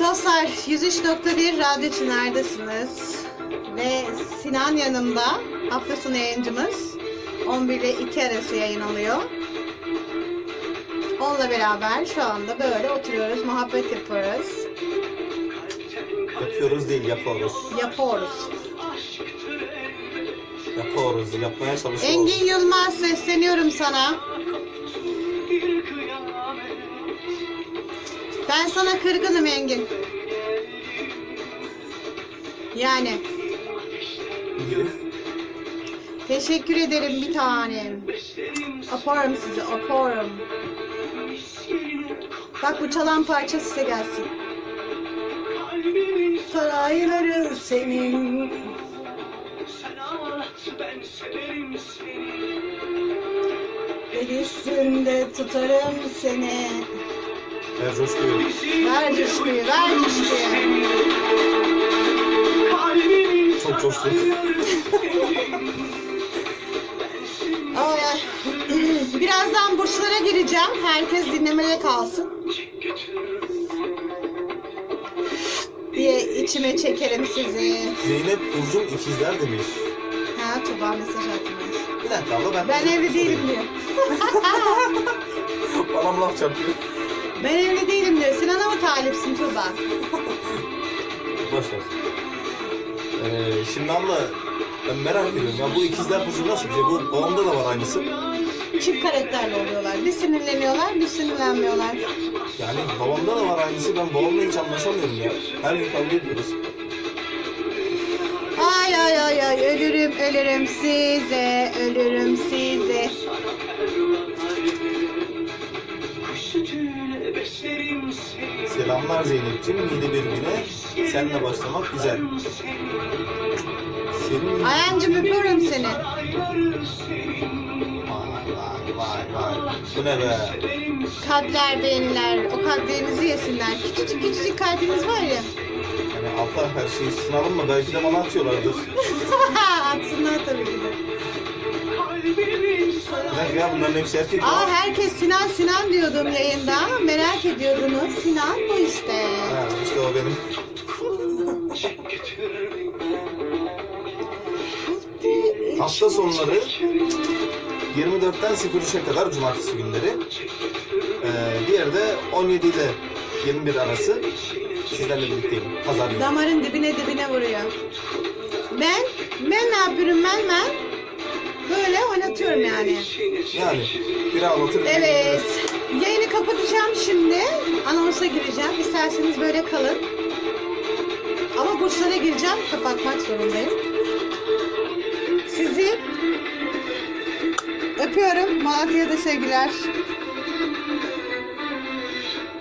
dostlar 103.1 Radyo Çınar'dasınız. Ve Sinan yanımda. Hafta sonu yayıncımız. 11 ile 2 arası yayın oluyor. Onunla beraber şu anda böyle oturuyoruz, muhabbet yapıyoruz. Yapıyoruz değil yapıyoruz. Yapıyoruz. Yapıyoruz. Yapmaya çalışıyoruz. Engin Yılmaz sesleniyorum sana. Ben sana kırgınım Engin. Yani teşekkür ederim bir tanem. Aparım sizi, aparım. Bak bu çalan parça size gelsin. Sarayları senin. El üstünde tutarım seni. Ver coşkuyu. Ver coşkuyu, ver coşkuyu. Çok coştuk. Ay, ay. Birazdan burçlara gireceğim. Herkes dinlemeye kalsın. Diye içime çekerim sizi. Zeynep Burcu'm ikizler demiş. Ha Tuba mesaj atmış. Bir dakika abla ben... Ben evli değilim diyor. Bana mı laf çarpıyor? Talipsin Tuba? Boş ver. Ee, şimdi abla ben merak ediyorum ya bu ikizler Burcu nasıl bir şey? Bu babamda da var aynısı. Çift karakterli oluyorlar. Bir sinirleniyorlar, bir sinirlenmiyorlar. Yani babamda da var aynısı. Ben babamla hiç anlaşamıyorum ya. Her gün kavga ediyoruz. Ay ay ay ay ölürüm ölürüm size, ölürüm size. Selamlar Zeynep'ciğim. Yeni bir güne seninle başlamak güzel. Senin... Ayancım öpüyorum seni. Vay vay vay vay. Bu ne be? Kalpler, beğeniler, o kalplerinizi yesinler. Küçücük küçücük kalbiniz var ya. Yani Allah her şeyi sınavın mı? Belki de bana atıyorlardır. Atsınlar tabii ki de. Ya bunların hepsi erkek. Aa herkes Sinan Sinan diyordum yayında. Merak ediyordunuz. Sinan bu işte. Ha, işte o benim. Hafta sonları 24'ten 03'e kadar cumartesi günleri. Ee, diğeri de 17 ile 21 arası sizlerle birlikteyim. Pazar günü. Damarın dibine dibine vuruyor. Ben, ben ne yapıyorum ben ben? Böyle oynatıyorum yani. Yani biri ağlatır. biri Evet. Yayını kapatacağım şimdi. Anonsa gireceğim. İsterseniz böyle kalın. Ama burçlara gireceğim. Kapatmak zorundayım. Sizi öpüyorum. Malatya'da sevgiler.